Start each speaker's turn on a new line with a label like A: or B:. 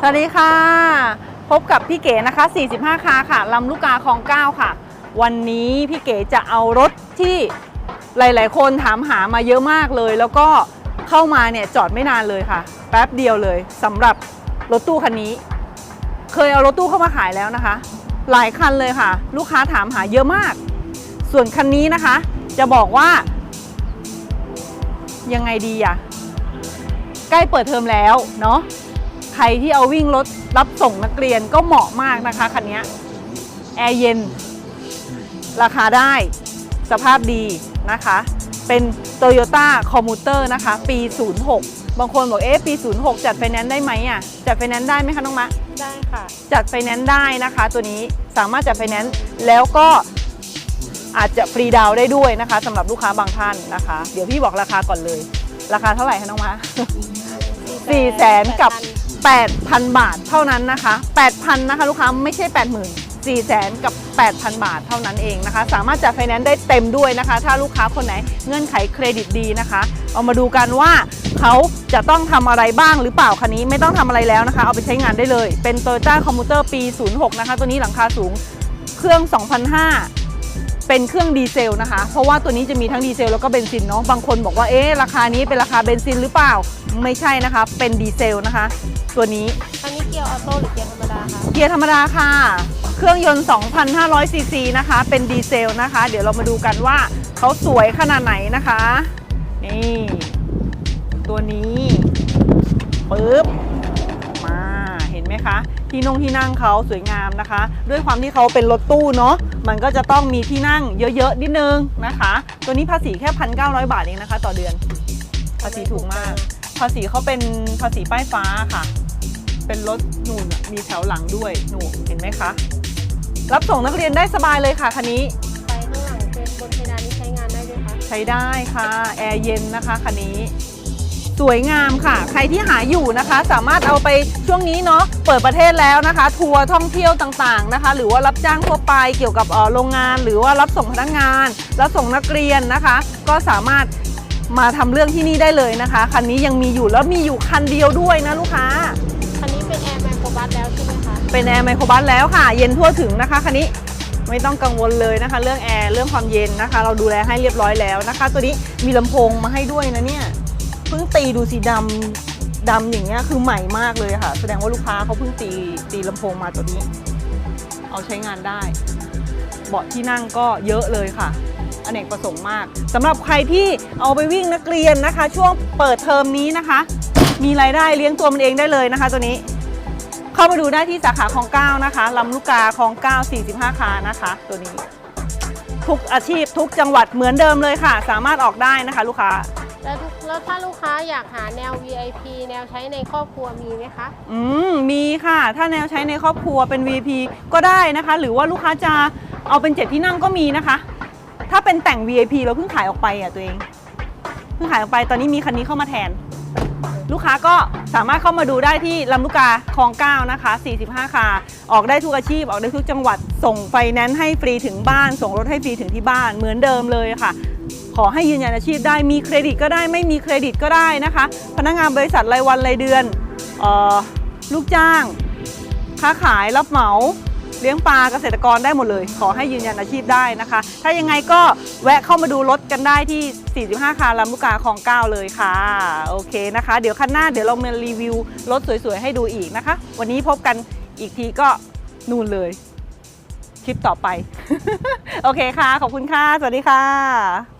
A: สวัสดีค่ะ พบกับพี่เก๋นะคะ 45 คาค่ะลำลูกกาคลอง 9 ค่ะ วันนี้พี่เก๋จะเอารถที่หลายๆ คนถามหามาเยอะมากเลย แล้วก็เข้ามาเนี่ยจอดไม่นานเลยค่ะ แป๊บเดียวเลยสำหรับรถตู้คันนี้ เคยเอารถตู้เข้ามาขายแล้วนะคะ หลายคันเลยค่ะ ลูกค้าถามหาเยอะมาก ส่วนคันนี้นะคะ จะบอกว่า ยังไงดีอะใกล้เปิดเทอมแล้วเนาะ ใครที่เอาวิ่งรถรับส่งนักเรียนก็เหมาะมากนะคะคันนี้แอร์เย็น ราคาได้สภาพดีนะคะ เป็น Toyota Commuter นะคะ ปี 06 บางคนบอกเอ๊ะปี 06 จัดไฟแนนซ์ได้ไหมอะจัดไฟแนนซ์ได้ไหมคะน้องมะ
B: ได้ค่ะ
A: จัดไฟแนนซ์ได้นะคะ ตัวนี้สามารถจัดไฟแนนซ์แล้วก็อาจจะฟรีดาวน์ได้ด้วยนะคะสำหรับลูกค้าบางท่านนะคะ เดี๋ยวพี่บอกราคาก่อนเลย ราคาเท่าไหร่คะน้องมะสี่แสนกับ 8,000 บาทเท่านั้นนะคะ 8,000นะคะลูกค้าไม่ใช่ 80,000 4แสนกับ 8,000 บาทเท่านั้นเองนะคะ สามารถจัดไฟแนนซ์ได้เต็มด้วยนะคะ ถ้าลูกค้าคนไหนเงื่อนไขเครดิตดีนะคะ เอามาดูกันว่าเขาจะต้องทำอะไรบ้างหรือเปล่าคันนี้ไม่ต้องทำอะไรแล้วนะคะ เอาไปใช้งานได้เลย เป็น Toyota Commuter ปี 06 นะคะ ตัวนี้หลังคาสูงเครื่อง2,500 เป็นเครื่องดีเซลนะคะ เพราะว่าตัวนี้จะมีทั้งดีเซลแล้วก็เบนซินเนาะบางคนบอกว่าเอ๊ะราคานี้เป็นราคาเบนซินหรือเปล่าไม่ใช่นะคะ เป็นดีเซลนะคะ ตัวนี้
B: อันนี้เกียร์ออโต้หรือเกียร์ธรรมดาคะ
A: เกียร์ธรรมดาค่ะ เครื่องยนต์ 2,500 ซีซีนะคะ เป็นดีเซลนะคะ เดี๋ยวเรามาดูกันว่าเขาสวยขนาดไหนนะคะนี่ตัวนี้ปึ๊บมาเห็นไหมคะ ที่นงที่นั่งเขาสวยงามนะคะ ด้วยความที่เขาเป็นรถตู้เนาะมันก็จะต้องมีที่นั่งเยอะๆนิดนึงนะคะ ตัวนี้ภาษีแค่ 1,900 บาทเองนะคะ ต่อเดือน ภาษีถูกมาก ภาษีเขาเป็นภาษีป้ายฟ้าค่ะ เป็นรถหนูนอะมีแถวหลังด้วยหนูเห็นไหมคะ รับส่งนักเรียนได้สบายเลยค่ะคันนี้
B: ไฟข้างหลังเป็นบนเพดานนี้ใช้งานได้ด้วยคะ
A: ใช้ได้ค่ะแอร์เย็นนะคะคันนี้ สวยงามค่ะ ใครที่หาอยู่นะคะ สามารถเอาไปช่วงนี้เนาะเปิดประเทศแล้วนะคะ ทัวร์ท่องเที่ยวต่างๆนะคะ หรือว่ารับจ้างทั่วไปเกี่ยวกับเอ่อโรงงาน หรือว่ารับส่งพนักงาน รับส่งนักเรียนนะคะ ก็สามารถมาทำเรื่องที่นี่ได้เลยนะคะคันนี้ยังมีอยู่แล้วมีอยู่คันเดียวด้วยนะลูกค้า
B: คันนี้เป็นแอร์ไมโครบัสแล้วใช่ไหมคะ
A: เป็นแอร์ไมโครบัสแล้วค่ะ เย็นทั่วถึงนะคะคันนี้ไม่ต้องกังวลเลยนะคะ เรื่องแอร์เรื่องความเย็นนะคะ เราดูแลให้เรียบร้อยแล้วนะคะ ตัวนี้มีลำโพงมาให้ด้วยนะเนี่ย เพิ่งตีดูสีดำดำอย่างเงี้ยคือใหม่มากเลยค่ะ แสดงว่าลูกค้าเขาเพิ่งตีตีลำโพงมาตัวนี้ เอาใช้งานได้ เบาะที่นั่งก็เยอะเลยค่ะอเนกประสงค์มากสำหรับใครที่เอาไปวิ่งนักเรียนนะคะ ช่วงเปิดเทอมนี้นะคะ มีรายได้เลี้ยงตัวมันเองได้เลยนะคะ ตัวนี้ เข้ามาดูได้ที่สาขาคลองเก้านะคะลำลูกกาคลองเก้า45 คานะคะ ตัวนี้ ทุกอาชีพทุกจังหวัดเหมือนเดิมเลยค่ะ สามารถออกได้นะคะ ลูกค้า
B: แล้วแล้วถ้าลูกค้าอยากหาแนว VIP แนวใช้ในครอบครัวมีไหมคะ
A: อืมมีค่ะ ถ้าแนวใช้ในครอบครัวเป็น V.I.P. ก็ได้นะคะ หรือว่าลูกค้าจะเอาเป็นเจ็ดที่นั่งก็มีนะคะ ถ้าเป็นแต่ง VIP เราเพิ่งขายออกไปอะตัวเอง เพิ่งขายออกไปตอนนี้มีคันนี้เข้ามาแทน ลูกค้าก็สามารถเข้ามาดูได้ที่ลำลูกกาคลอง9นะคะ 45 คา ออกได้ทุกอาชีพ ออกได้ทุกจังหวัด ส่งไฟแนนซ์ให้ฟรีถึงบ้าน ส่งรถให้ฟรีถึงที่บ้าน เหมือนเดิมเลยค่ะ ขอให้ยืนยันอาชีพได้ มีเครดิตก็ได้ ไม่มีเครดิตก็ได้นะคะ พนักงานบริษัทรายวันรายเดือนออลูกจ้าง ค้าขายรับเหมา เลี้ยงปลาเกษตรกรได้หมดเลย ขอให้ยืนยันอาชีพได้นะคะ ถ้ายังไงก็แวะเข้ามาดูรถกันได้ที่ 45 คาลำลูกกาคลอง 9 เลยค่ะ โอเคนะคะ เดี๋ยวคันหน้าเดี๋ยวเรามารีวิวรถสวยๆ ให้ดูอีกนะคะ วันนี้พบกันอีกทีก็นู่นเลยคลิปต่อไป โอเคค่ะ ขอบคุณค่ะ สวัสดีค่ะ